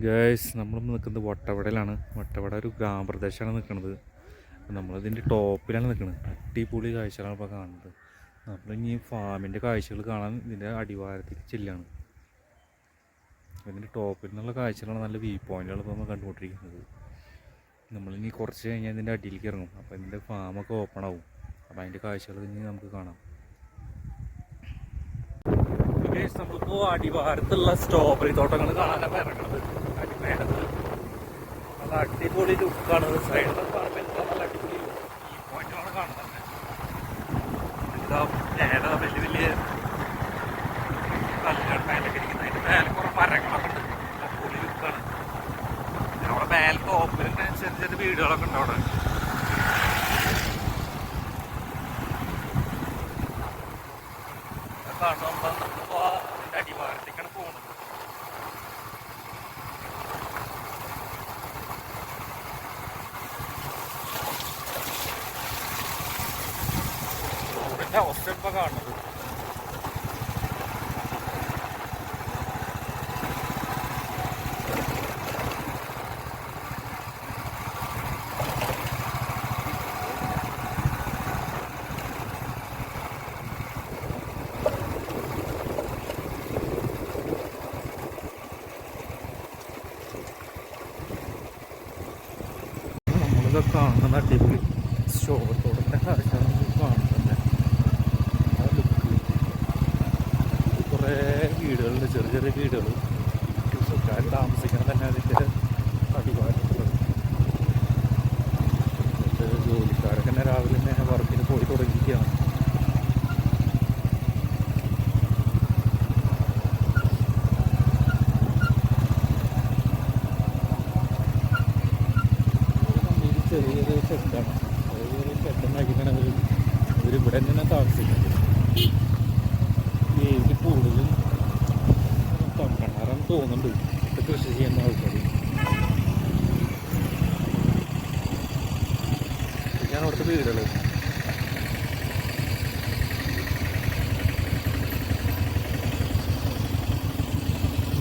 Girls നമ്മൾ നിൽക്കുന്നത് വട്ടവടയിലാണ്. വട്ടവട ഒരു ഗ്രാമപ്രദേശമാണ് നിൽക്കുന്നത്. നമ്മളതിന്റെ ടോപ്പിലാണ് നിൽക്കുന്നത്. അടിപൊളി കാഴ്ചകളാണ് ഇപ്പോൾ കാണുന്നത്. നമ്മൾ ഇനി ഫാമിന്റെ കാഴ്ചകൾ കാണാൻ ഇതിന്റെ അടിവാരത്തേക്ക് ചെല്ലാണ്. ഇതിന്റെ ടോപ്പിൽ നിന്നുള്ള കാഴ്ചകളാണ് നല്ല വ്യൂ പോയിന്റുകൾ ഇപ്പോൾ നമ്മൾ കണ്ടുകൊണ്ടിരിക്കുന്നത്. നമ്മളിനി കുറച്ച് കഴിഞ്ഞാൽ ഇതിന്റെ അടിയിലേക്ക് ഇറങ്ങും. അപ്പോൾ ഇതിന്റെ ഫാമൊക്കെ ഓപ്പൺ ആവും. അപ്പോൾ അതിന്റെ കാഴ്ചകൾ ഇനി നമുക്ക് കാണാം. നമ്മളിപ്പോൾ നമ്മളിപ്പോ അടിവാരത്തുള്ള സ്ട്രോബെറി തോട്ടങ്ങൾ കാണാനാണ് ഇറങ്ങുന്നത്. അടിമേലത്ത് നല്ല അടിപൊളി ലുക്കാണ് സൈഡിൽ പറമ്പിലൊക്കെ നല്ല അടിപൊളി ഈ പോയിന്റാണ് കാണുന്നത്. എല്ലാം മേലെ വലിയ വലിയ കല്ലുകൾ മേലൊക്കെ ഇരിക്കുന്നത് അതിന്റെ മേലെ കുറെ മരങ്ങളൊക്കെ ഉണ്ട്. അടിപൊളി ലുക്കാണ് അവിടെ മേലെ ഓപ്പലിന്റെ ചെറിയ ചെറിയ വീടുകളൊക്കെ ഉണ്ട് അവിടെ. കാണുമ്പോൾ അതിന്റെ അടിവാരത്തേക്കാണ് പോകുന്നത് റോഡിന്റെ അവസ്ഥ ഇപ്പൊ കാണുന്നത് നമ്മളിത് കാണുന്ന അടിപൊളി സ്റ്റോറത്തോടെ കാഴ്ചകൾ കാണുന്നുണ്ട് ആ ലുക്ക് കുറേ വീടുകളുണ്ട് ചെറിയ ചെറിയ വീടുകൾ കൃഷിക്കാർ താമസിക്കണം തന്നെ അതിന്റെ അടിവാരത്തുള്ളത് എന്നിട്ട് ജോലിക്കാരൊക്കെ തന്നെ രാവിലെ തന്നെ വർക്കിന് പോയി തുടങ്ങിയിരിക്കുകയാണ്. ഇവരിവിടെ തന്നെ താമസിക്കുന്നത്. ഏത് കൂടുതൽ തോന്നുന്നുണ്ട്. ഇവിടെ കൃഷി ചെയ്യുന്ന ആൾക്കാർ ഇതൊക്കെയാണ് അവിടുത്തെ വീടുകൾ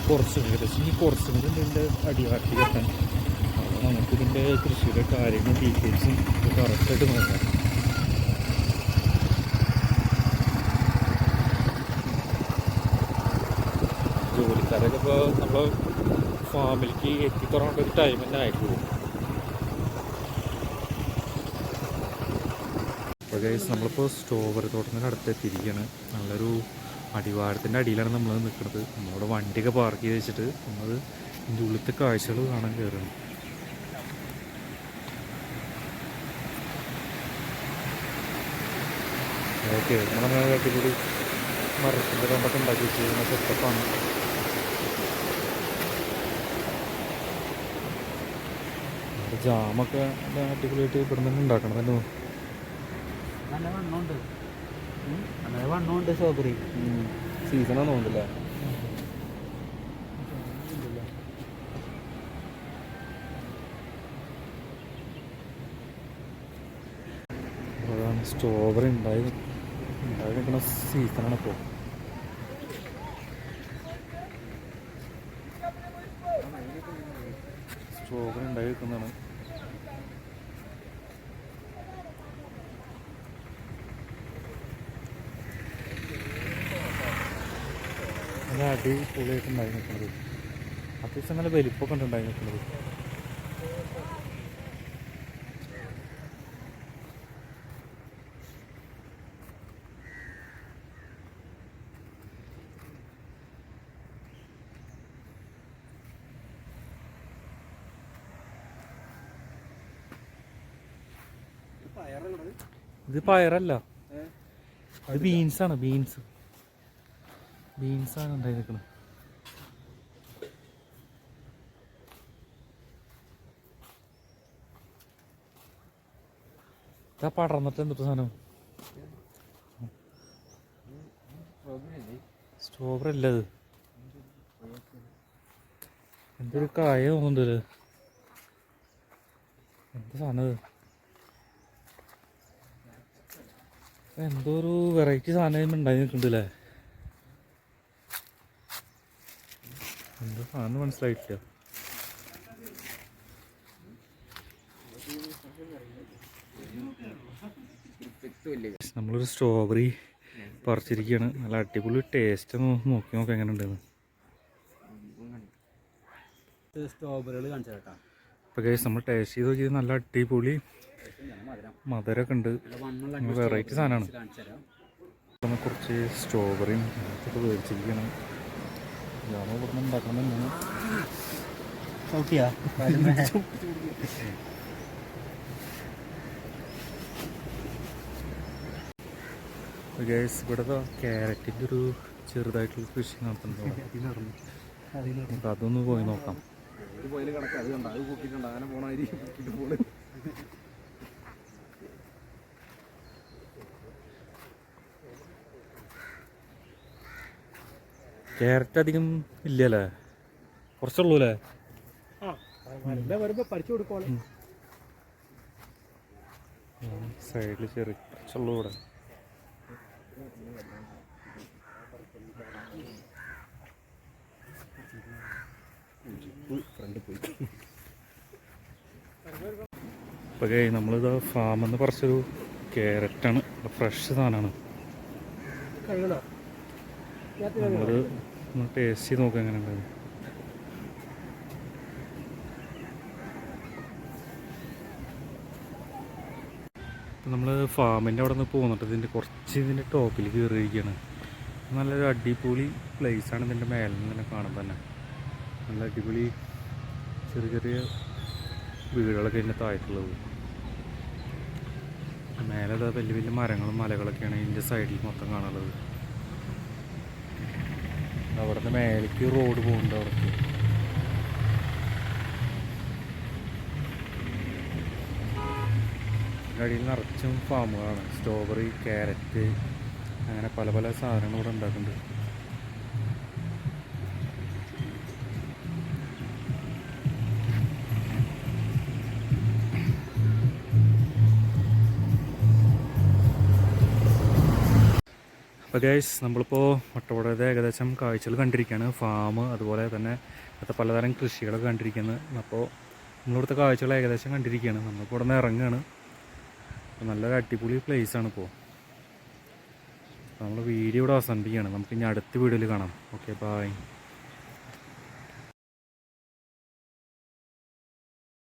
കുറച്ചും ഏകദേശം ഈ കുറച്ചും കൂടി ഇതിന്റെ അടിവാരത്തിൽ എത്താൻ. അപ്പോൾ നമുക്കിതിന്റെ കൃഷിയുടെ കാര്യങ്ങളും ഡീറ്റെയിൽസും കറക്റ്റായിട്ട് നോക്കാം. ജോലിക്കാരൊക്കെ ഇപ്പോൾ നമ്മൾ ഫാമിലിക്ക് എത്തിത്തുറങ്ങേണ്ട ഒരു ടൈം തന്നെ ആയിട്ടുള്ളൂ. അപ്പോൾ ഗൈസ് നമ്മളിപ്പോൾ സ്റ്റോവർ തോട്ടത്തിന്റെ അടുത്ത് എത്തിയിരിക്കുകയാണ് നല്ലൊരു അടിവാരത്തിന്റെ അടിയിലാണ് നമ്മൾ നിൽക്കുന്നത് നമ്മളിവിടെ വണ്ടിയൊക്കെ പാർക്ക് ചെയ്ത് വെച്ചിട്ട് നമ്മൾ ഇതിന്റെ ഉള്ളിലത്തെ കാഴ്ചകൾ കാണാൻ കയറുകയാണ് ഓക്കെ നമ്മളങ്ങനെ അടിപൊളി മരത്തിന്റെ കണ്ടൊക്കെ ഉണ്ടാക്കി വെച്ചിരിക്കുന്ന സെറ്റപ്പാണ് ജാമൊക്കെ അടിപൊളിയായിട്ട് ഇവിടെ നിന്ന് ഉണ്ടാക്കണം തന്നെ നല്ല വണ്ണമുണ്ട്. നല്ല വണ്ണമുണ്ട് സ്ട്രോബെറി സീസണാന്ന് തോന്നുന്നില്ലേ സ്ട്രോബെറി ഉണ്ടായി ഉണ്ടായി നിൽക്കുന്ന സീസണാണ് ഇപ്പോൾ സ്ട്രോബെറി ഉണ്ടായി നിൽക്കുന്നതാണ്. നല്ല അടിപൊളിയായിട്ട് ഉണ്ടായി നിൽക്കുന്നത് അത്യാവശ്യം നല്ല വലിപ്പമൊക്കെ ഉണ്ട് ഉണ്ടായി നിൽക്കുന്നത് ഇത് പയറല്ല. ഇത് ബീൻസാണ് ബീൻസ് ബീൻസാണ് ഉണ്ടായിരിക്കുന്നത് ഇതാ പടർന്നിട്ട് എന്തിട്ട് സാധനം? സ്ട്രോബെറി അല്ല ഇത് എന്തൊരു കായ തോന്നുന്നുണ്ട്. എന്ത് സാധനം ഇത് എന്തോ ഒരു വെറൈറ്റി സാധനം ഉണ്ടായി നിൽക്കുന്നുണ്ടല്ലേ ആ അന്ന് മനസ്സിലായിട്ടില്ല. നമ്മളൊരു സ്ട്രോബെറി പറിച്ചിരിക്കുകയാണ് നല്ല അടിപൊളി ടേസ്റ്റ് നോക്കി നോക്കി എങ്ങനെ ഉണ്ടെന്ന് സ്ട്രോബെറികൾ കാണിച്ചാട്ടാ കേസ് നമ്മൾ ടേസ്റ്റ് ചെയ്ത് നോക്കിയത് നല്ല അടിപൊളി മധുരമൊക്കെ ഉണ്ട് വെറൈറ്റി സാധനമാണ്. നമ്മൾ കുറച്ച് സ്ട്രോബെറിയും അതൊക്കെ ഇതാണ് ഇവിടുന്ന് ഉണ്ടാക്കണം തന്നെയാണ്. ഗൈസ് ഇവിടെ ക്യാരറ്റിന്റെ ഒരു ചെറുതായിട്ടുള്ള കൃഷി നടത്തുന്നുണ്ട് നമുക്ക് അതൊന്ന് പോയി നോക്കാം. ക്യാരറ്റ് അധികം ഇല്ലല്ലേ? കുറച്ചുള്ളൂ അല്ലേ സൈഡിൽ ചെറിയ കുറച്ചുള്ളൂ ഇവിടെ. ഇപ്പോൾ കൈ നമ്മളിത് ഫാമിൽ നിന്ന് പറിച്ചൊരു ക്യാരറ്റാണ് ഫ്രഷ് സാധനമാണ് കഴിയണോ നമ്മളത് ഒന്ന് ടേസ്റ്റ് ചെയ്ത് നോക്കാം എങ്ങനെ ഉണ്ടാവും നമ്മൾ ഫാമിന്റെ അവിടെ നിന്ന് പോന്നിട്ട് ഇതിന്റെ കുറച്ച് ഇതിന്റെ ടോപ്പിൽ കയറിയിരിക്കുകയാണ് നല്ലൊരു അടിപൊളി place ആണ് ഇതിന്റെ മേലെ നിന്ന് തന്നെ കാണുമ്പോൾ തന്നെ. നല്ല അടിപൊളി ചെറിയ ചെറിയ വീടുകളൊക്കെ ഇതിന്റെ താഴത്തുള്ളത്. മേലെ വലിയ വലിയ മരങ്ങളും മലകളൊക്കെയാണ് ഇതിന്റെ സൈഡിൽ മൊത്തം കാണുള്ളത് അവിടുന്ന് മേലേക്ക് റോഡ് പോകുന്നുണ്ട് അവിടേക്ക്. അടിയിൽ നിറച്ചും ഫാമുകളാണ് സ്ട്രോബെറി ക്യാരറ്റ് അങ്ങനെ പല പല സാധനങ്ങളും ഇവിടെ ഉണ്ടാക്കുന്നുണ്ട്. അപ്പോൾ ഗൈസ് നമ്മളിപ്പോൾ വട്ടവടത്തെ ഏകദേശം കാഴ്ചകൾ കണ്ടിരിക്കുകയാണ്. ഫാം അതുപോലെ തന്നെ ഇവിടുത്തെ പലതരം കൃഷികളൊക്കെ കണ്ടിരിക്കുന്നത് അപ്പോൾ നമ്മളിവിടുത്തെ കാഴ്ചകൾ ഏകദേശം കണ്ടിരിക്കുകയാണ്. നമ്മളിപ്പോൾ ഇവിടെ നിന്ന് ഇറങ്ങുകയാണ്. അപ്പോൾ നല്ലൊരു അടിപൊളി ആണ് ഇപ്പോൾ നമ്മൾ വീഡിയോ ഇവിടെ അവസാനിപ്പിക്കുകയാണ്. നമുക്ക് ഇനി അടുത്ത വീഡിയോയിൽ കാണാം. Okay bye